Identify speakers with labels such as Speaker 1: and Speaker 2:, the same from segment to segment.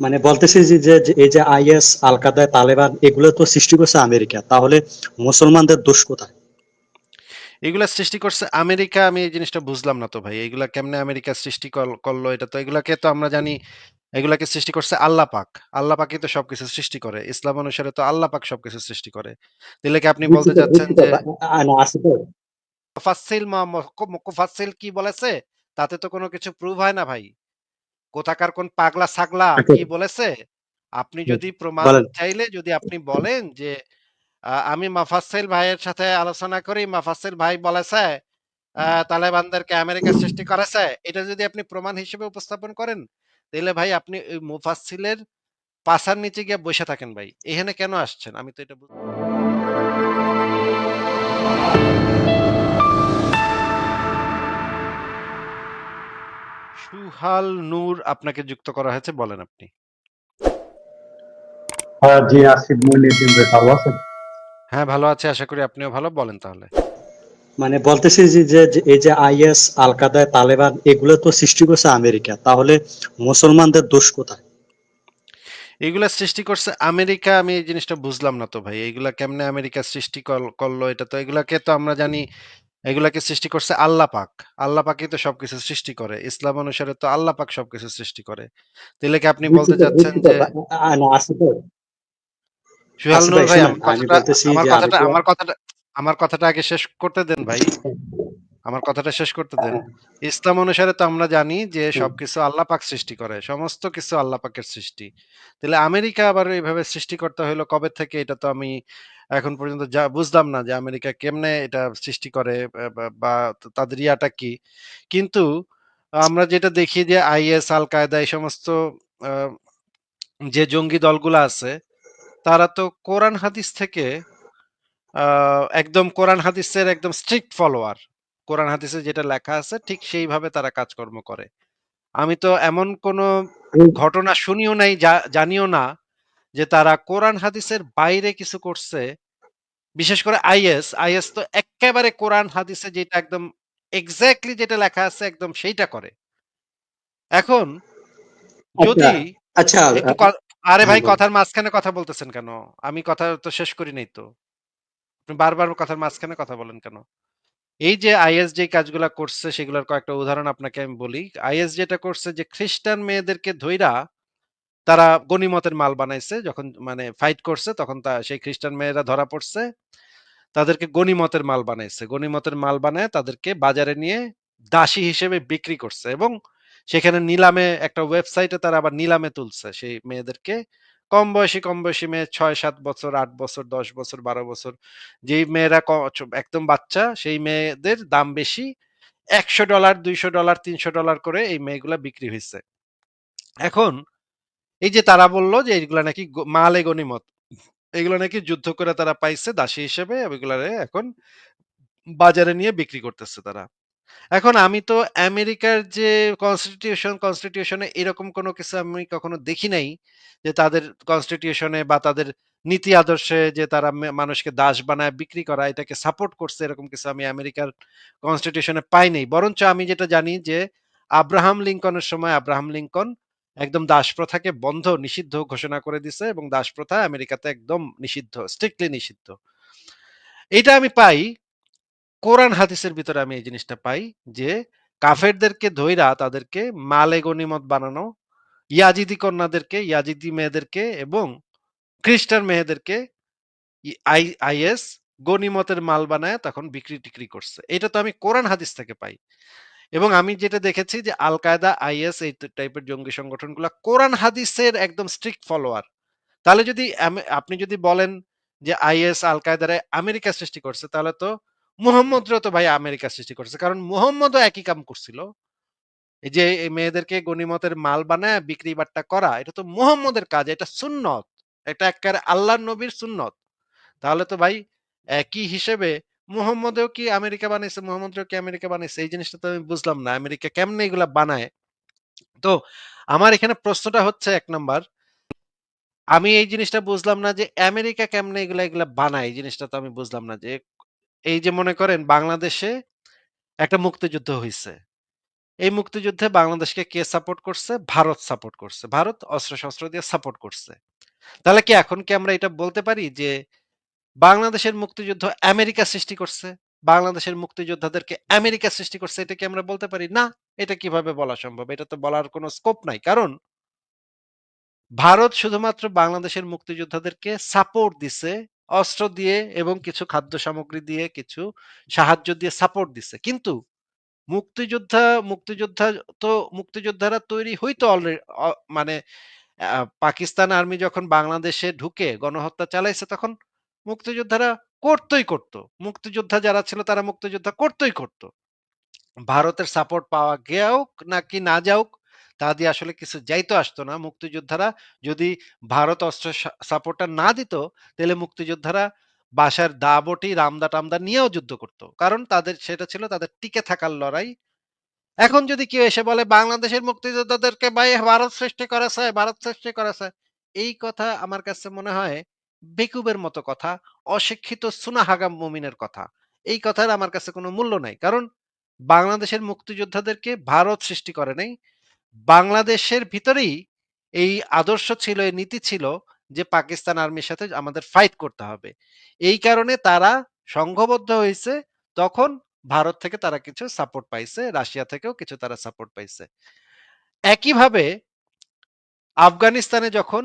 Speaker 1: মানে বলতেছি যে এই যে আইএস আল কায়দা তালেবান এগুলো তো সৃষ্টি করছে আমেরিকা। তাহলে মুসলমানদের দোষ কোথায়?
Speaker 2: এগুলা সৃষ্টি করছে আমেরিকা আমি এই জিনিসটা বুঝলাম না তো ভাই। এগুলা কেমনে আমেরিকা সৃষ্টি করল এটা তো? এগুলাকে তো আমরা জানি এগুলাকে সৃষ্টি করছে আল্লাহ পাক। আল্লাহ পাকই তো সবকিছু সৃষ্টি করে। ইসলাম অনুসারে তো আল্লাহ পাক সবকিছু সৃষ্টি করে। তাহলে কি আপনি বলতে চাচ্ছেন যে মুফাসসিল মা মক- মুফাসসিল কি বলেছে? তাতে তো কোনো কিছু প্রুভ হয় না ভাই। কোথাকার কোন পাগলা ছাগলা
Speaker 1: আচ্ছা,
Speaker 2: কি বলেছে? আপনি যদি প্রমাণ চাইলে যদি আপনি বলেন যে আমি মাফাসিল ভাইয়ের সাথে আলোচনা করি মাফাসিল ভাই বলেছে তালেবানদেরকে আমেরিকা সৃষ্টি করেছে এটা যদি আপনি প্রমাণ হিসেবে উপস্থাপন করেন তাহলে ভাই আপনি ওই মুফাসিলের পাছার নিচে গিয়ে বসে থাকেন ভাই। এখানে কেন আসছেন? আমি তো এটা বুঝ- সুহাল নূর আপনাকে যুক্ত করা হয়েছে বলেন আপনি।
Speaker 3: হ্যাঁ জি আসিফ মইনুদ্দিন ভালো আছেন?
Speaker 2: হ্যাঁ ভালো আছে আশা করি আপনিও ভালো বলেন তাহলে।
Speaker 1: মানে বলতেছি যে এই যে আইএস আল কায়দা তালেবান এগুলো তো সৃষ্টি করছে আমেরিকা তাহলে মুসলমানদের দোষ কোথায়?
Speaker 2: এগুলা সৃষ্টি করছে আমেরিকা আমি এই জিনিসটা বুঝলাম না তো ভাই এগুলা কেমনে আমেরিকা সৃষ্টি কর- করল এটা তো এগুলাকে তো আমরা জানি এগুলাকে সৃষ্টি করছে আল্লাহ পাক। আল্লাহ পাকই তো সবকিছু সৃষ্টি করে। ইসলাম অনুসারে তো আল্লাহ পাক সবকিছু সৃষ্টি করে। তাহলে কি আপনি বলতে চাচ্ছেন যে সুহাল
Speaker 1: ভাই
Speaker 2: আমার কথাটা আমার কথাটা আমার কথাটা আমার কথাটা আগে শেষ করতে দেন ভাই। আমার কথাটা শেষ করতে দেন। ইসলাম অনুসারে তো আমরা জানি যে সবকিছু আল্লাহ পাক সৃষ্টি করে সমস্ত কিছু আল্লাহ পাকের সৃষ্টি। তাহলে আমেরিকা আবার এইভাবে সৃষ্টি করতে হলো কবে থেকে? এটা তো আমি এখন পর্যন্ত যা বুঝলাম না যে আমেরিকা কেমনে এটা সৃষ্টি করে বা- তাদের ইয়াটা কি? কিন্তু আমরা যেটা দেখি যে আইএস আল কায়দা এই সমস্ত যে জঙ্গি দলগুলো আছে তারা তো কোরআন হাদিস থেকে আহ, একদম কোরআন হাদিসের একদম স্ট্রিক্ট ফলোয়ার কোরআন হাদিসে যেটা লেখা আছে ঠিক সেইভাবে তারা কাজকর্ম করে। আমি তো এমন কোনো ঘটনা শুনিও নাই জানিও না যে তারা কোরআন হাদিসের বাইরে কিছু করছে। বিশেষ করে আইএস আইএস তো একেবারে কোরআন হাদিসে যেটা একদম এক্স্যাক্টলি যেটা লেখা আছে একদম সেইটা করে। এখন
Speaker 1: আচ্ছা
Speaker 2: যদি
Speaker 1: আচ্ছা
Speaker 2: আরে
Speaker 1: হ্যাঁ
Speaker 2: ভাই কথার মাঝখানে কথা বলতেছেন কেন? আমি কথা তো শেষ করি নাই তো। আপনি বারবার কথার মাঝখানে কথা বলেন কেন? এই যে আইএস যে কাজগুলা করছে, সেগুলোর কয়েকটা উদাহরণ আপনাকে আমি বলি। আইএস যেটা করছে যে, খ্রিস্টান মেয়েদেরকে ধইরা তারা গনিমতের মাল বানাইছে, যখন মানে ফাইট করছে, তখন তা, সেই খ্রিস্টান মেয়েরা ধরা পড়ছে। তাদেরকে গনিমতের মাল বানাইছে। গনিমতের মাল বানায় তাদেরকে বাজারে নিয়ে দাসী হিসেবে বিক্রি করছে এবং সেখানে নিলামে একটা ওয়েবসাইটে তারা আবার নিলামে তুলছে সেই মেয়েদেরকে। কম বয়সী কম বয়সী মেয়ে ছয়, সাত বছর, আট বছর, দশ বছর, বারো বছর, যেই মেয়েরা একদম বাচ্চা, সেই মেয়েদের দাম বেশি একশো ডলার, দুইশো ডলার, তিনশো ডলার করে এই মেয়েগুলা বিক্রি হয়েছে এখন এই যে তারা বলল যে এইগুলা নাকি মালে গনিমত এগুলো নাকি যুদ্ধ করে তারা পাইছে, দাসী হিসেবে, ওইগুলারে এখন বাজারে নিয়ে বিক্রি করতেছে তারা। এখন আমি তো আমেরিকার যে কনস্টিটিউশন কনস্টিটিউশনে এরকম কোনো কিছু আমি কখনো দেখি নাই যে তাদের কনস্টিটিউশনে বা তাদের নীতি আদর্শে যে তারা মানুষকে দাস বানায়, বিক্রি করা, এটাকে সাপোর্ট করছে, এরকম কিছু আমি আমেরিকার কনস্টিটিউশনে পাই নাই। বরঞ্চ আমি যেটা জানি যে আব্রাহাম লিঙ্কনের সময় আব্রাহাম লিঙ্কন একদম দাস প্রথাকে বন্ধ, নিষিদ্ধ ঘোষণা করে দিছে এবং দাস প্রথা আমেরিকাতে একদম নিষিদ্ধ স্ট্রিক্টলি নিষিদ্ধ। এটা আমি পাই কোরআন হাদিসের ভিতরে আমি এই জিনিসটা পাই যে, কাফেরদেরকে ধইরা তাদেরকে মালে গনিমত বানানো, ইয়াজিদি কন্যাদেরকে, ইয়াজিদি মেয়েদেরকে এবং খ্রিস্টান মেয়েদেরকে আইএস গনিমতের মাল বানায় তখন বিক্রি, টিক্রি করছে। এটা তো আমি কোরআন হাদিস থেকে পাই। এবং আমি যেটা দেখেছি যে আল কায়দা আইএস এই টাইপের জঙ্গি সংগঠনগুলো কোরআন হাদিসের একদম স্ট্রিক্ট ফলোয়ার তাহলে যদি আপনি যদি বলেন যে, আইএস আল কায়দারে আমেরিকা সৃষ্টি করছে, তাহলে তো মুহাম্মদও তো ভাই আমেরিকা সৃষ্টি করছে। কারণ মুহাম্মদও একই কাম করছিল। এই যে মেয়েদেরকে গনিমতের মাল বানায়, বিক্রি বাট্টা করা, এটা তো মুহাম্মদের কাজ, এটা সুন্নত। এটা একেবারে আল্লাহর নবীর সুন্নত। তাহলে তো ভাই একই হিসেবে মুহাম্মদেও কি আমেরিকা বানাইছে মুহাম্মদেও কি আমেরিকা বানাইছে? এই জিনিসটা তো আমি বুঝলাম না। আমেরিকা কেমনে এগুলা বানায়? তো আমার এখানে প্রশ্নটা হচ্ছে এক নাম্বার। আমি এই জিনিসটা বুঝলাম না যে আমেরিকা কেমনে এগুলা এগুলা বানায়? এই জিনিসটা তো আমি বুঝলাম না যে এই যে মনে করেন বাংলাদেশে একটা মুক্তিযুদ্ধ হইছে। এই মুক্তিযুদ্ধে বাংলাদেশকে কে সাপোর্ট করছে? ভারত সাপোর্ট করছে। ভারত অস্ত্র শস্ত্র দিয়ে সাপোর্ট করছে। তাহলে কি এখন কি আমরা এটা বলতে পারি যে বাংলাদেশের মুক্তিযুদ্ধ আমেরিকা সৃষ্টি করছে? বাংলাদেশের মুক্তিযোদ্ধাদেরকে আমেরিকা সৃষ্টি করছে এটা কি আমরা বলতে পারি? না, এটা কীভাবে বলা সম্ভব? এটা তো বলার কোনো স্কোপ নাই। কারণ ভারত শুধুমাত্র বাংলাদেশের মুক্তিযোদ্ধাদেরকে সাপোর্ট দিছে অস্ত্র দিয়ে এবং কিছু খাদ্য সামগ্রী দিয়ে কিছু সাহায্য দিয়ে সাপোর্ট দিছে। কিন্তু মুক্তিযোদ্ধা মুক্তিযোদ্ধা তো, মুক্তিযোদ্ধারা তৈরি হইতো অলরেডি মানে পাকিস্তান আর্মি যখন বাংলাদেশে ঢুকে গণহত্যা চালাইছে তখন মুক্তিযোদ্ধারা করতই করতো। মুক্তিযোদ্ধা যারা ছিল তারা মুক্তিযোদ্ধা করতই করতো। ভারতের সাপোর্ট পাওয়া গেও নাকি না যাওক তা দিয়ে আসলে কিছু যাইতো আসতো না মুক্তিযোদ্ধারা। যদি ভারত অস্ত্র সাপোর্টটা না দিত, তাহলে মুক্তিযোদ্ধারা বাসার দা বটি, রামদা টামদা নিয়েও যুদ্ধ করতো। কারণ তাদের, সেটা ছিল তাদের টিকে থাকার লড়াই। এখন যদি কেউ এসে বলে, বাংলাদেশের মুক্তিযোদ্ধাদেরকে ভাই ভারত সৃষ্টি করেছে, ভারত সৃষ্টি করেছে, এই কথা আমার কাছে মনে হয় বেকুবের মতো কথা, অশিক্ষিত সুনাহাগাম মুমিনের কথা। এই কথার আমার কাছে কোনো মূল্য নাই। কারণ বাংলাদেশের মুক্তিযোদ্ধাদেরকে ভারত সৃষ্টি করে নাই। বাংলাদেশের ভিতরেই এই আদর্শ ছিল, এই নীতি ছিল যে পাকিস্তান আর্মির সাথে আমাদের ফাইট করতে হবে। এই কারণে তারা সংঘবদ্ধ হয়েছে। তখন ভারত থেকে তারা কিছু সাপোর্ট পাইছে, রাশিয়া থেকেও কিছু তারা সাপোর্ট পাইছে। একইভাবে আফগানিস্তানে যখন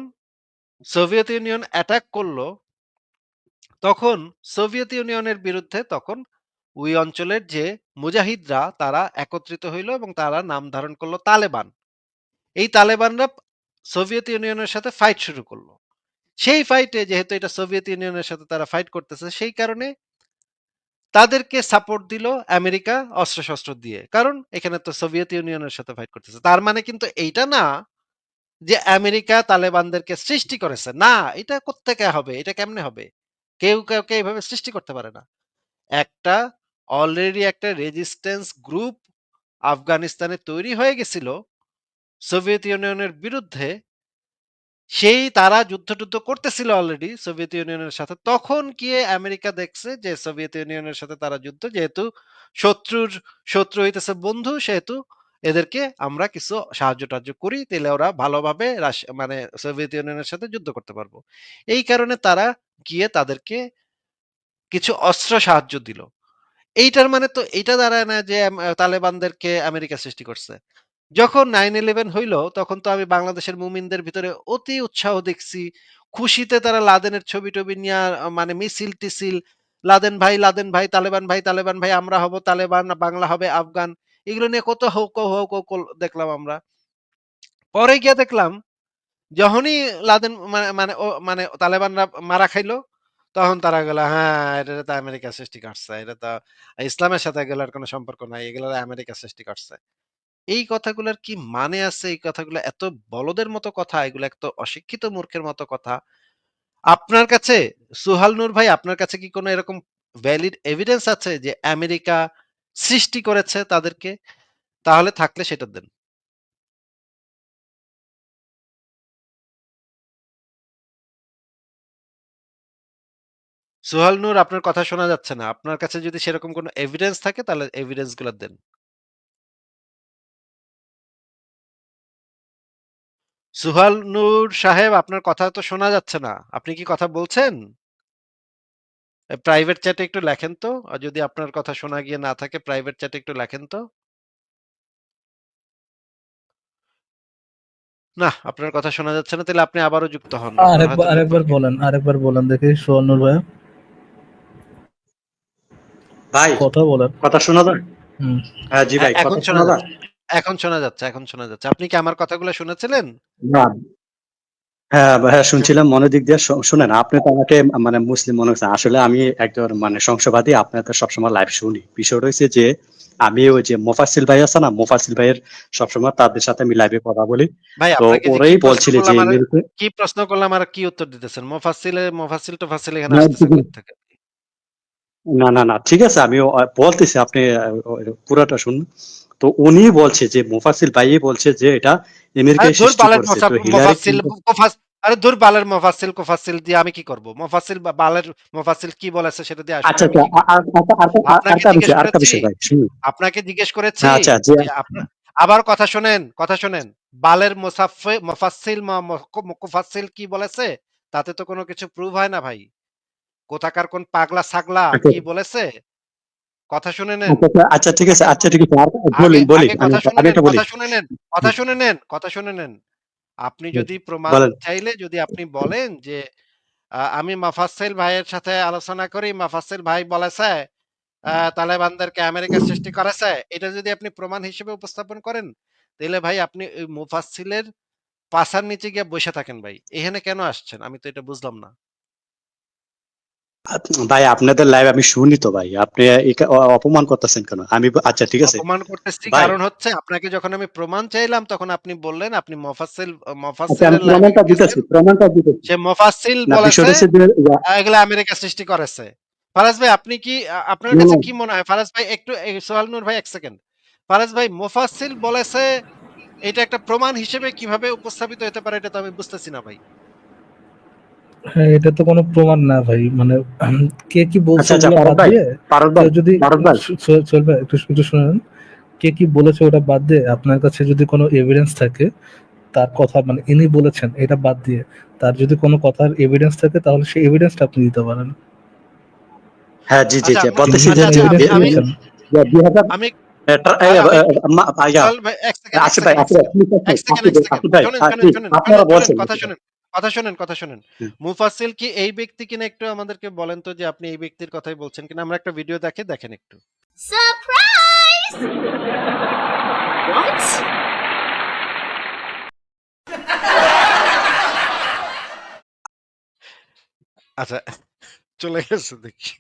Speaker 2: সোভিয়েত ইউনিয়ন অ্যাটাক করল, তখন সোভিয়েত ইউনিয়নের বিরুদ্ধে তখন ওই অঞ্চলের যে মুজাহিদরা, তারা একত্রিত হইল এবং তারা নাম ধারণ করল তালেবান। এই তালেবানরা সোভিয়েত ইউনিয়নের সাথে ফাইট শুরু করল। সেই ফাইটে যেহেতু এটা সোভিয়েত ইউনিয়নের সাথে তারা ফাইট করতেছে, সেই কারণে তাদেরকে সাপোর্ট দিল আমেরিকা অস্ত্রশস্ত্র দিয়ে। কারণ এখানে তো সোভিয়েত ইউনিয়নের সাথে ফাইট করতেছে। তার মানে কিন্তু এইটা না যে আমেরিকা তালেবানদেরকে সৃষ্টি করেছে। না, এটা কোত্থেকে হবে? এটা কেমনে হবে? কেউ কাউকে এইভাবে সৃষ্টি করতে পারে না। একটা অলরেডি একটা রেজিস্ট্যান্স গ্রুপ আফগানিস্তানে তৈরি হয়ে গেছিল। সোভিয়েত ইউনিয়নের বিরুদ্ধে। সেই তারা যুদ্ধ টুদ্ধ করতেছিল অলরেডি সোভিয়েত ইউনিয়নের সাথে। তখন গিয়ে আমেরিকা দেখছে যে সোভিয়েত ইউনিয়নের সাথে তারা যুদ্ধ। যেহেতু শত্রুর, শত্রু হইতেছে বন্ধু, সেহেতু এদেরকে আমরা কিছু সাহায্য টাহায্য করি তাহলে ওরা ভালোভাবে মানে সোভিয়েত ইউনিয়নের সাথে যুদ্ধ করতে পারব। এই কারণে তারা গিয়ে তাদেরকে কিছু অস্ত্র সাহায্য দিল। এইটার মানে তো এটা দাঁড়ায় না যে তালেবানদেরকে আমেরিকা সৃষ্টি করছে। যখন নাইন ইলেভেন হইল, তখন তো আমি বাংলাদেশের মুমিনদের ভিতরে অতি উৎসাহ দেখছি। খুশিতে তারা লাদেনের ছবি টবি নিয়ে মানে মিছিল টিছিল, লাদেন ভাই লাদেন ভাই, তালেবান ভাই তালেবান ভাই, আমরা হব তালেবান, বাংলা হবে আফগান। এগুলো নিয়ে কত হৌক হৌক দেখলাম আমরা। পরে গিয়ে দেখলাম, যখনই লাদেন মানে মানে ও- মানে তালেবানরা মারা খাইলো তখন তারা গেল হ্যাঁ এটা তো আমেরিকা সৃষ্টি করছে, এটা তো ইসলামের সাথে এগুলোর কোনো সম্পর্ক নাই এগুলো আমেরিকা সৃষ্টি করছে। এই কথাগুলোর কি মানে আছে? এই কথাগুলো এত বলদের মতো কথা, এগুলো এত অশিক্ষিত মূর্খের মতো কথা। আপনার কাছে, সুহাল নূর ভাই, আপনার কাছে কি কোনো এরকম ভ্যালিড এভিডেন্স আছে যে আমেরিকা সৃষ্টি করেছে তাদেরকে? তাহলে থাকলে সেটা দেন। সুহাল নূর আপনার কথা শোনা যাচ্ছে না। আপনার কাছে যদি সেরকম কোনো এভিডেন্স থাকে তাহলে এভিডেন্সগুলো দেন। সুহাল নূর সাহেব আপনার কথা তো শোনা যাচ্ছে না। আপনি কি কথা বলছেন? প্রাইভেট চ্যাটে একটু লেখেন তো। আর যদি আপনার কথা শোনা গিয়ে না থাকে প্রাইভেট চ্যাটে একটু লেখেন তো। না আপনার কথা শোনা যাচ্ছে না তাহলে আপনি আবারও যুক্ত হন।
Speaker 4: আরেকবার আরেকবার বলেন আরেকবার বলেন দেখি সোহানুর ভাই
Speaker 1: ভাই
Speaker 4: কথা বলেন।
Speaker 1: কথা শোনা যায়? হ্যাঁ জি ভাই
Speaker 2: এখন
Speaker 1: কথা
Speaker 2: শোনা
Speaker 1: যায়?
Speaker 2: এখন শোনা যাচ্ছে এখন শোনা যাচ্ছে। আপনি কি আমার কথাগুলো শুনেছিলেন?
Speaker 1: না। হ্যাঁ হ্যাঁ শুনছিলাম। মনের দিক দিয়ে শুনেন আপনি তো আমাকে মানে মুসলিম মনে হচ্ছে। আসলে আমি একজন মানে আপনার তো সবসময় লাইভ শুনি। বিষয়টা হচ্ছে যে আমি ওই যে মোফাসিল ভাই আছে না মোফাসিল ভাইয়ের সবসময় তাদের সাথে আমি লাইভে কথা বলি।
Speaker 2: ভাই
Speaker 1: তো ওরাই
Speaker 2: কি প্রশ্ন
Speaker 1: বলছিল যে
Speaker 2: করলাম আর কি প্রশ্ন করলাম আর কি উত্তর দিতেছেন? মোফাসিলে মোফাসিল টোফাসিল এখানে আসতেছে থেকে?
Speaker 1: না না না ঠিক আছে আমি বলতেছি আপনি পুরাটা শুনুন তো উনি বলছে যে মুফাসিল ভাই বলছে যে এটা আমেরিকায়
Speaker 2: আরে
Speaker 1: সৃষ্টি
Speaker 2: বালের মোফাসিল মোফাসিল দিয়ে আমি কি করব মোফাসিল বালের মোফাসিল কি বলেছে সেটা দিয়ে
Speaker 1: আচ্ছা আচ্ছা
Speaker 2: আপনাকে জিজ্ঞেস করেছি।
Speaker 1: ভাই
Speaker 2: আপনাকে জিজ্ঞেস করেছি
Speaker 1: আচ্ছা, যে
Speaker 2: আবার কথা শোনেন, কথা শোনেন। বালের মোসাফফে মুফাসসিল ম কি বলেছে? তাতে তো কোনো কিছু প্রুভ হয় না ভাই। কোথাকার কোন পাগলা ছাগলা
Speaker 1: আচ্ছা।
Speaker 2: কি বলেছে? কথা শুনে নেন।
Speaker 1: আচ্ছা, আচ্ছা, আচ্ছা ঠিক আছে, আচ্ছা ঠিক আছে। বলি, বলি।
Speaker 2: কথা শুনে নেন। কথা শুনে নেন, কথা শুনে নেন। আপনি যদি প্রমাণ চাইলে যদি আপনি বলেন যে আমি মাফাজ্জেল ভাইয়ের সাথে আলোচনা করি, মাফাজ্জেল ভাই বলেছে তালেবানদেরকে আমেরিকা সৃষ্টি করেছে। এটা যদি আপনি প্রমাণ হিসেবে উপস্থাপন করেন, তাহলে ভাই আপনি ওই মুফাসসিলের পাছার নিচে গিয়ে বসে থাকেন ভাই। এখানে কেন আসছেন? আমি তো এটা বুঝলাম না।
Speaker 1: ভাই আপনাদের লাইভ আমি শুনি তো ভাই। আপনি অপমান করতেছেন কেন? আমি আচ্ছা ঠিক আছে।
Speaker 2: অপমান করতেছি কারণ হচ্ছে আপনাকে যখন আমি প্রমাণ চাইলাম তখন আপনি বললেন আপনি মুফাসসিল আ
Speaker 1: আচ্ছা
Speaker 2: লাইভে
Speaker 1: প্রমাণটা দিতেছি, প্রমাণটা দিতেছি।
Speaker 2: সে মুফাসসিল
Speaker 1: না
Speaker 2: বলেছে এগুলা আমেরিকা সৃষ্টি করেছে। ফারাজ ভাই আপনি কি আপনার কাছে কি মনে হয়? ফারাজ ভাই একটু সোহেল নূর ভাই ১ সেকেন্ড। ফারাজ ভাই মুফাসসিল বলেছে এটা একটা প্রমাণ হিসেবে কীভাবে উপস্থাপিত হতে পারে এটা তো আমি বুঝতেছি না ভাই।
Speaker 4: হ্যাঁ, এটা তো কোনো প্রমাণ না ভাই। মানে কে কি বলছে
Speaker 1: আচ্ছা, আচ্ছা
Speaker 4: যদি
Speaker 1: ভাই
Speaker 4: একটু একটু শুনেন। কে কি বলেছে ওটা বাদ দিয়ে আপনার কাছে যদি কোনো এভিডেন্স থাকে তার কথা মানে ইনি বলেছেন এটা বাদ দিয়ে তার যদি কোনো কথার এভিডেন্স থাকে তাহলে সেই এভিডেন্সটা আপনি দিতে পারেন।
Speaker 1: হ্যাঁ, জি, জি,
Speaker 2: আচ্ছা
Speaker 1: জি।
Speaker 2: আপনি
Speaker 1: বলতেছি যে
Speaker 2: আচ্ছা, আচ্ছা
Speaker 1: যে
Speaker 2: আমি আমি
Speaker 4: দিয়েছেন।
Speaker 1: যে ২০০০
Speaker 2: আমি
Speaker 1: এটা
Speaker 2: আ
Speaker 1: এই
Speaker 2: আমি
Speaker 1: আ
Speaker 2: একটু
Speaker 1: মা
Speaker 2: সোহেল ভাই ১ সেকেন্ড, ১
Speaker 1: আসিফ
Speaker 2: সেকেন্ড,
Speaker 1: ভাই,
Speaker 2: ১
Speaker 1: আসিফ ভাই,
Speaker 2: second,
Speaker 1: please
Speaker 2: ১ second, ১
Speaker 1: Asif
Speaker 2: second.
Speaker 1: Asif ভাই,
Speaker 2: শোনেন,
Speaker 1: আ
Speaker 2: শোনেন,
Speaker 1: প্লিজ
Speaker 2: শোনেন,
Speaker 1: আপনারা বলছেন।
Speaker 2: শোনেন, কথা শুনেন, কথা শুনেন, কথা শুনেন। মুফাসিল কি এই ব্যক্তি কিনা একটু আমাদেরকে বলেন তো যে আপনি এই ব্যক্তির কথাই বলছেন কিনা? আমরা একটা ভিডিও দেখে দেখেন একটু। আচ্ছা চলে গেছে দেখি।